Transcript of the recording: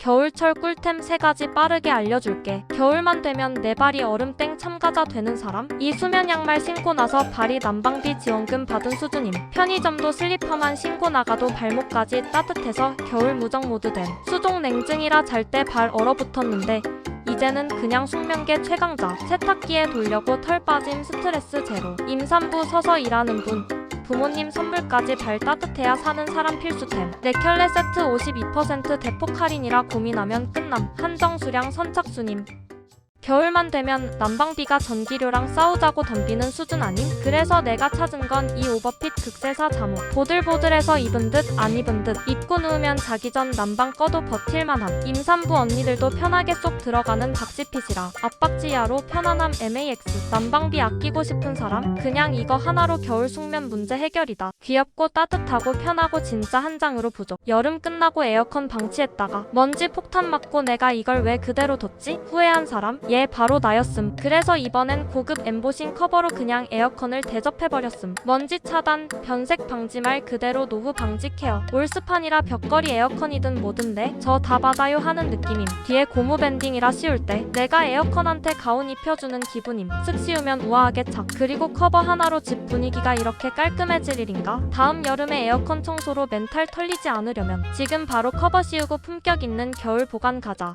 겨울철 꿀템 3가지 빠르게 알려줄게. 겨울만 되면 내 발이 얼음땡 참가자 되는 사람? 이 수면 양말 신고 나서 발이 난방비 지원금 받은 수준임. 편의점도 슬리퍼만 신고 나가도 발목까지 따뜻해서 겨울 무정 모드 됨. 수족 냉증이라 잘 때 발 얼어붙었는데 이제는 그냥 숙면계 최강자. 세탁기에 돌려고 털 빠짐 스트레스 제로. 임산부 서서 일하는 분. 부모님 선물까지 발 따뜻해야 사는 사람 필수템. 네켤레 세트 52% 대폭 할인이라 고민하면 끝남. 한정 수량 선착순임. 겨울만 되면 난방비가 전기료랑 싸우자고 덤비는 수준 아님? 그래서 내가 찾은 건 이 오버핏 극세사 잠옷. 보들보들해서 입은 듯 안 입은 듯 입고 누우면 자기 전 난방 꺼도 버틸만함. 임산부 언니들도 편하게 쏙 들어가는 박지핏이라 압박지야로 편안함 MAX. 난방비 아끼고 싶은 사람? 그냥 이거 하나로 겨울 숙면 문제 해결이다. 귀엽고 따뜻하고 편하고 진짜 한 장으로 부족. 여름 끝나고 에어컨 방치했다가 먼지 폭탄 맞고 내가 이걸 왜 그대로 뒀지? 후회한 사람? 얘 바로 나였음. 그래서 이번엔 고급 엠보싱 커버로 그냥 에어컨을 대접해버렸음. 먼지 차단, 변색 방지 말 그대로 노후 방지 케어. 올스판이라 벽걸이 에어컨이든 뭐든데 저 다 받아요 하는 느낌임. 뒤에 고무 밴딩이라 씌울 때 내가 에어컨한테 가운 입혀주는 기분임. 쓱 씌우면 우아하게 착. 그리고 커버 하나로 집 분위기가 이렇게 깔끔해질 일인가? 다음 여름에 에어컨 청소로 멘탈 털리지 않으려면 지금 바로 커버 씌우고 품격 있는 겨울 보관 가자.